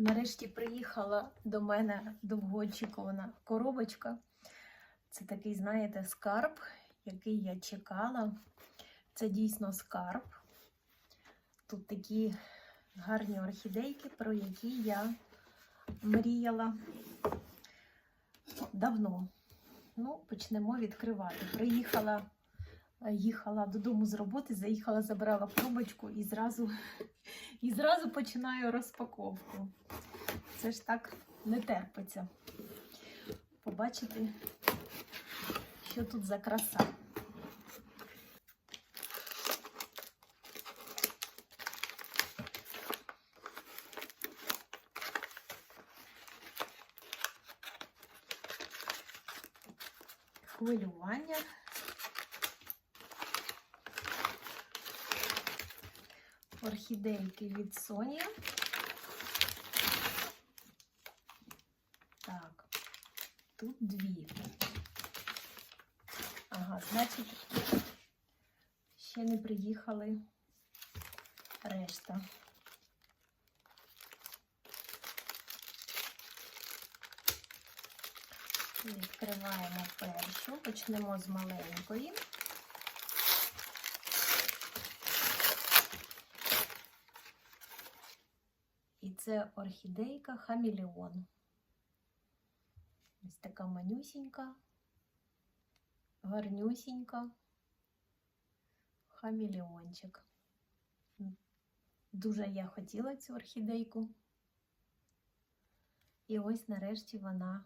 Нарешті приїхала до мене довгоочікувана коробочка. Це такий, знаєте, скарб, який я чекала. Це дійсно скарб. Тут такі гарні орхідейки, про які я мріяла давно. Ну, почнемо відкривати. Приїхала, їхала додому з роботи, заїхала, забрала коробочку і зразу, і зразу починаю розпаковку. Це ж так не терпиться. Побачити, що тут за краса. Хвилювання. Орхідейки від Sony. Так, тут дві. Ага, значить, ще не приїхали решта. Відкриваємо першу, почнемо з маленької. І це орхідейка Хамелеон. Ось така манюсінька, гарнюсінька, хамелеончик. Дуже я хотіла цю орхідейку. І ось нарешті вона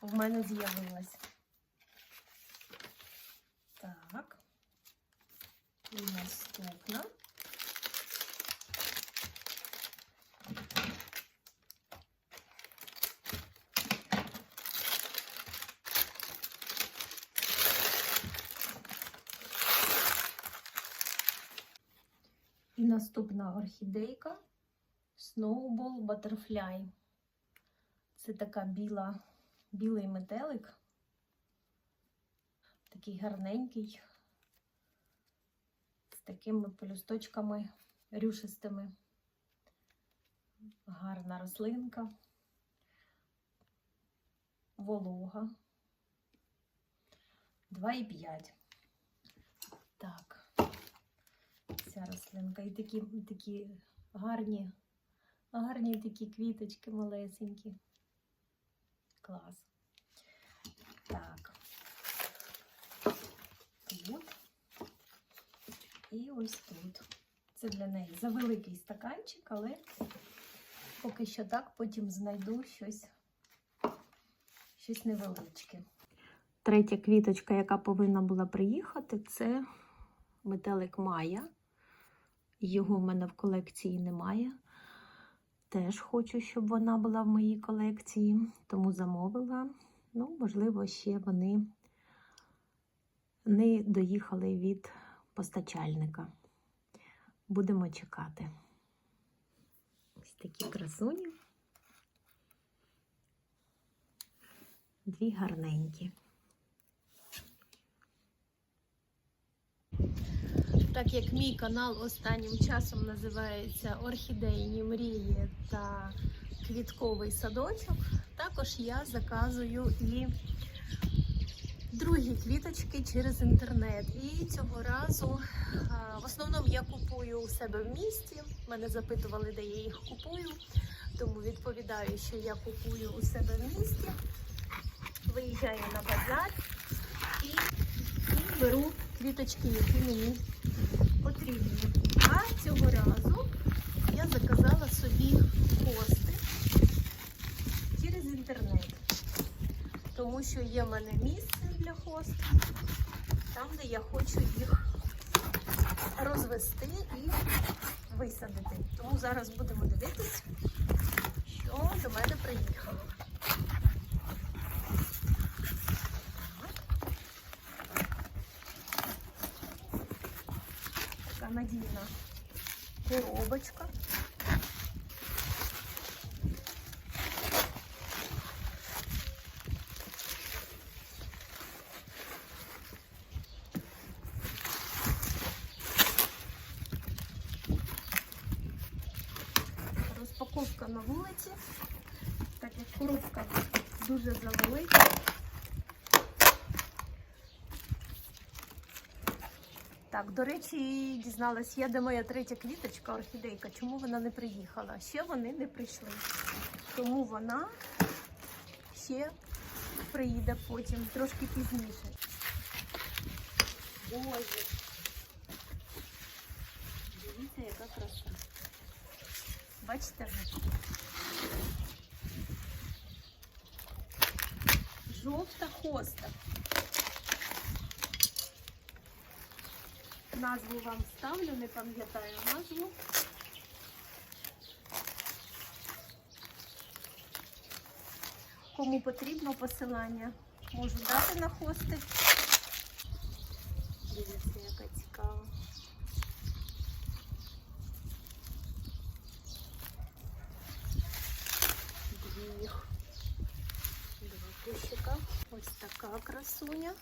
в мене з'явилась. Так. І наступна. І наступна орхідейка Snowball Butterfly. Це така біла, білий метелик. Такий гарненький, з такими пелюсточками рюшистими. Гарна рослинка, волога. 2,5. Так ця рослинка. І такі, такі гарні, гарні такі квіточки малесенькі. Клас. Так. Тут. І ось тут. Це для неї завеликий стаканчик, але поки що так, потім знайду щось, щось невеличке. Третя квіточка, яка повинна була приїхати, це метелик Майя. Його в мене в колекції немає. Теж хочу, щоб вона була в моїй колекції, тому замовила. Ну, можливо, ще вони не доїхали від постачальника. Будемо чекати. Такі красуні. Дві гарненькі. Так як мій канал останнім часом називається Орхідейні мрії та квітковий садочок, також я заказую і другі квіточки через інтернет. І цього разу в основному я купую у себе в місті. Мене запитували, де я їх купую, тому відповідаю, що я купую у себе в місті, виїжджаю на базар і, і беру квіточки, які мені потрібні. А цього разу я заказала собі хости через інтернет, тому що є в мене місце для хост, там, де я хочу їх розвести і висадити. Тому зараз будемо дивитись, що до мене приїхало. така надійна коробочка. коробка на вулиці, так як коробка дуже завелика. Так, до речі, дізналась я, де моя третя квіточка, орхідейка. Чому вона не приїхала? Ще вони не прийшли. Тому вона ще приїде потім, трошки пізніше. Боже. Дивіться, яка краса. Бачите ви? Жовта хоста. Назву вам ставлю, не пам'ятаю назву. Кому потрібно посилання, можу дати на хости. Дивіться, яка цікава. Дві їх. Два кущика. Ось така красуня.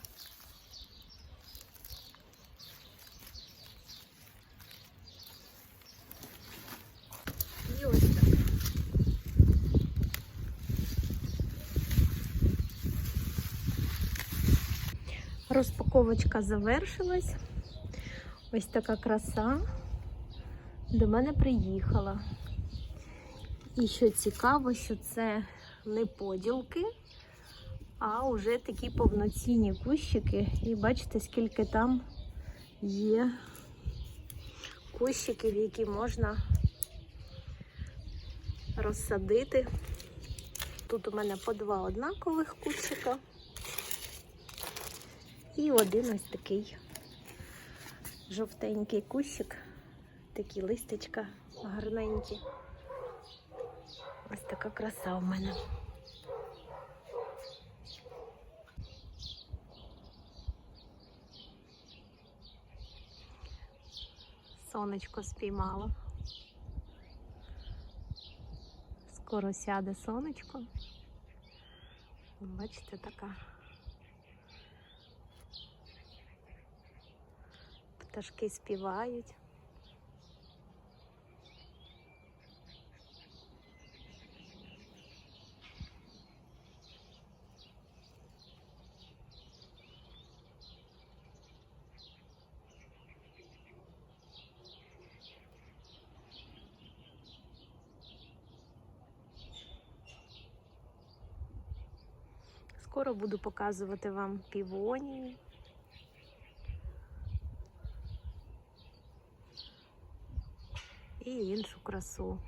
І ось така. Розпаковочка завершилась. Ось така краса до мене приїхала. І що цікаво, що це не поділки, а вже такі повноцінні кущики. І бачите, скільки там є кущиків, які можна розсадити. Тут у мене по два однакових кущика. І один ось такий жовтенький кущик, такі листячка гарненькі. Ось така краса у мене. Сонечко спіймало. Скоро сяде сонечко. Бачите, така. Пташки співають. Скоро буду показувати вам півонії. І іншу красу.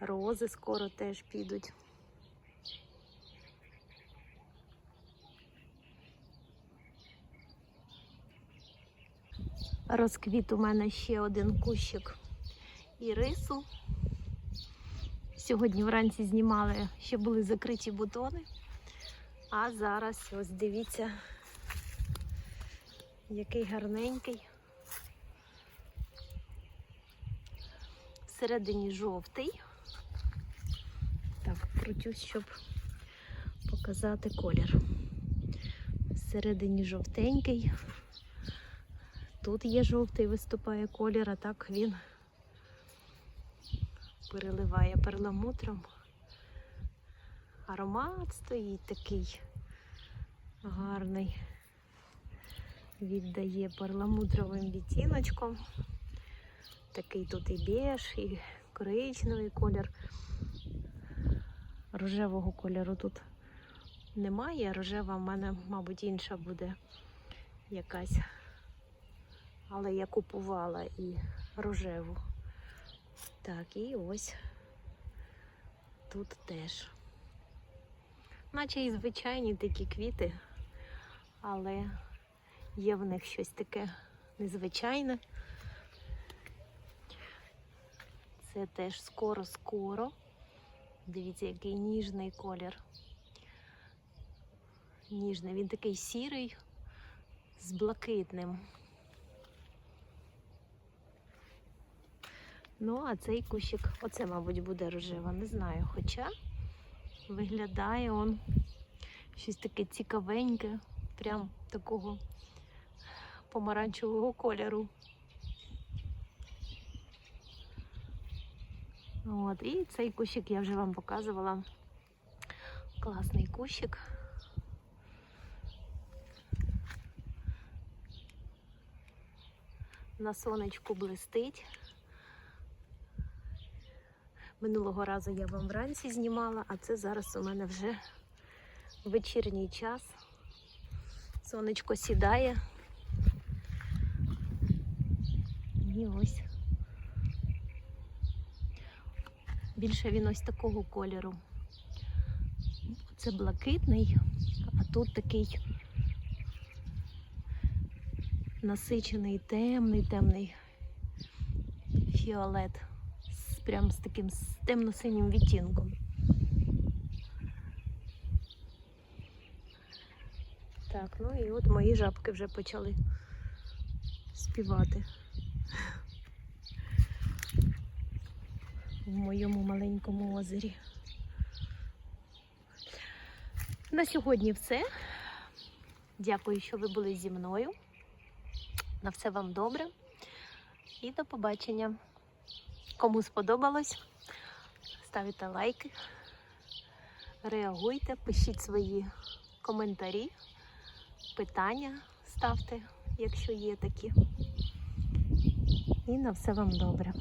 Рози скоро теж підуть. Розквіт у мене ще один кущик ірису. Сьогодні вранці знімали, ще були закриті бутони. А зараз ось дивіться, який гарненький. Всередині жовтий. Так, крутюсь, щоб показати колір. Всередині жовтенький. Тут є жовтий, виступає колір, а так він переливає перламутром. Аромат стоїть такий гарний, віддає перламутровим відтіночком. Такий тут і беж, і коричневий колір. Рожевого кольору тут немає. Рожева в мене, мабуть, інша буде якась. Але я купувала і рожеву. Так, і ось тут теж. Наче і звичайні такі квіти, але є в них щось таке незвичайне. Це теж скоро-скоро. Дивіться, який ніжний колір. Ніжний, він такий сірий з блакитним. Ну, а цей кущик, оце, мабуть, буде рожева, не знаю. Хоча виглядає он щось таке цікавеньке, прям такого помаранчевого кольору. От, і цей кущик я вже вам показувала. Класний кущик. На сонечку блистить. Минулого разу я вам вранці знімала, а це зараз у мене вже вечірній час. Сонечко сідає. І ось. Більше він ось такого кольору. Це блакитний, а тут такий насичений, темний, темний фіолет. Прям з таким темно-синім відтінком. Так, ну і от мої жабки вже почали співати. В моєму маленькому озері. На сьогодні все. Дякую, що ви були зі мною. На все вам добре. І до побачення. Кому сподобалось, ставте лайки, реагуйте, пишіть свої коментарі, питання ставте, якщо є такі. І на все вам добре.